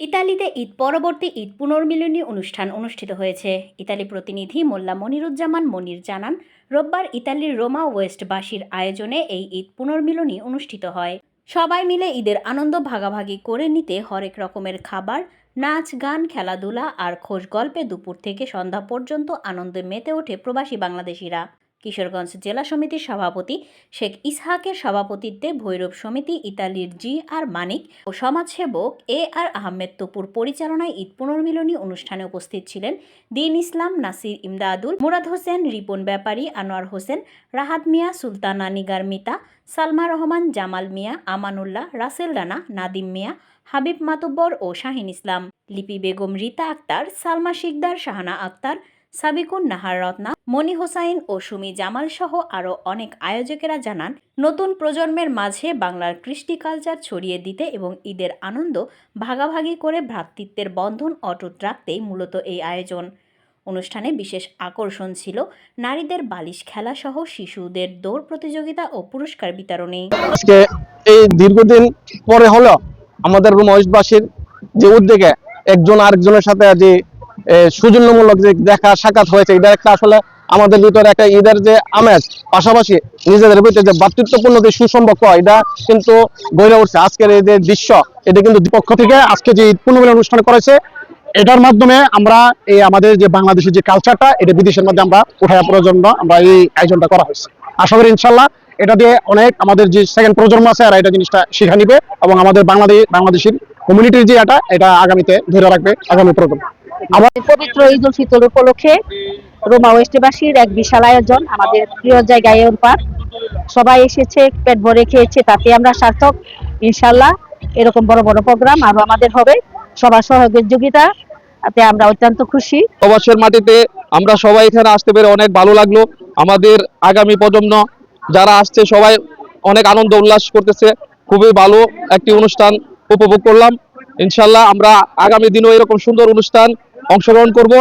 ইতালিতে ঈদ পরবর্তী ঈদ পুনর্মিলনী অনুষ্ঠান অনুষ্ঠিত হয়েছে। ইতালি প্রতিনিধি মোল্লা মনিরুজ্জামান মনির জানান, রোববার ইতালির রোমা ওয়েস্টবাসীর আয়োজনে এই ঈদ পুনর্মিলনী অনুষ্ঠিত হয়। সবাই মিলে ঈদের আনন্দ ভাগাভাগি করে নিতে হরেক রকমের খাবার, নাচ, গান, খেলাধুলা আর খোশ গল্পে দুপুর থেকে সন্ধ্যা পর্যন্ত আনন্দে মেতে ওঠে প্রবাসী বাংলাদেশিরা। কিশোরগঞ্জ জেলা সমিতির সভাপতি শেখ ইসহাকের সভাপতিত্বে ভৈরব সমিতি, ইতালির জি আর মানিক ও সমাজসেবক এ আর আহমেদ তপুর পরিচালনায় ঈদ পুনর্মিলনী অনুষ্ঠানে উপস্থিত ছিলেন দিন ইসলাম, নাসির ইমদাদুল, মুরাদ হোসেন, রিপন ব্যাপারী, আনোয়ার হোসেন, রাহাত মিয়া, সুলতানা নিগার মিতা, সালমা রহমান, জামাল মিয়া, আমানুল্লাহ, রাসেল রানা, নাদিম মিয়া, হাবিব মাতব্বর ও শাহিন ইসলাম। লিপি বেগম রীতা আক্তার, সালমা শিকদার, শাহানা আক্তার সাবিকুন নাহার রত্না, মনি হোসাইন ও সুমি জামাল সহ আরও অনেক আয়োজকেরা জানান, নতুন প্রজন্মের মাঝে বাংলার কৃষ্টি কালচার ছড়িয়ে দিতে এবং ঈদের আনন্দ ভাগাভাগি করে ভ্রাতৃত্বের বন্ধন অটুট রাখতেই মূলত এই আয়োজন। অনুষ্ঠানে বিশেষ আকর্ষণ ছিল নারীদের বালিশ খেলা সহ শিশুদের দৌড় প্রতিযোগিতা ও পুরস্কার বিতরণে। আজকে এই দীর্ঘদিন পরে হলো আমাদের মহেশবাসীর যে উদ্যোগে একজন আরেকজনের সাথে যে সৌজন্যমূলক যে দেখা সাক্ষাৎ হয়েছে, এটা একটা আসলে আমাদের ভিতরে একটা ঈদের যে আমেজ, পাশাপাশি নিজেদের ভিতরে যে ভাতৃত্বপূর্ণ যে সুসম্পর্ক, এটা কিন্তু গড়ে উঠছে। আজকের এই যে দৃশ্য, এটা কিন্তু পক্ষ থেকে আজকে যে ঈদ পুনর্মিলন অনুষ্ঠান করেছে, এটার মাধ্যমে আমরা এই আমাদের যে বাংলাদেশের যে কালচারটা এটা বিদেশের মধ্যে আমরা উঠায় পড়ার জন্য আমরা এই আয়োজনটা করা হয়েছে। আশা করি ইনশাল্লাহ এটা দিয়ে অনেক আমাদের যে সেকেন্ড প্রজন্ম আছে আর এটা জিনিসটা শিখা নিবে এবং আমাদের বাংলাদেশ বাংলাদেশের কমিউনিটির যে এটা এটা আগামীতে ধরে রাখবে আগামী প্রজন্ম। আবার পবিত্র ঈদ উল ফিতর উপলক্ষে রোমা ওয়েস্টবাসীর এক বিশাল আয়োজন আমাদের প্রিয় জায়গায় পার্ক সবাই এসেছে, পেট ভরে খেয়েছে, তাতে আমরা সার্থক। ইনশাল্লাহ এরকম বড় বড় প্রোগ্রাম আরও আমাদের হবে। সবার সহযোগিতা তাতে আমরা অত্যন্ত খুশি। প্রবাসের মাটিতে আমরা সবাই এখানে আসতে পেরে অনেক ভালো লাগল। আমাদের আগামী প্রজন্ম যারা আসছে সবাই অনেক আনন্দ উল্লাস করতেছে। খুবই ভালো একটি অনুষ্ঠান উপভোগ করলাম। ইনশাল্লাহ আমরা আগামী দিনও এরকম সুন্দর অনুষ্ঠান অংশগ্রহণ করব।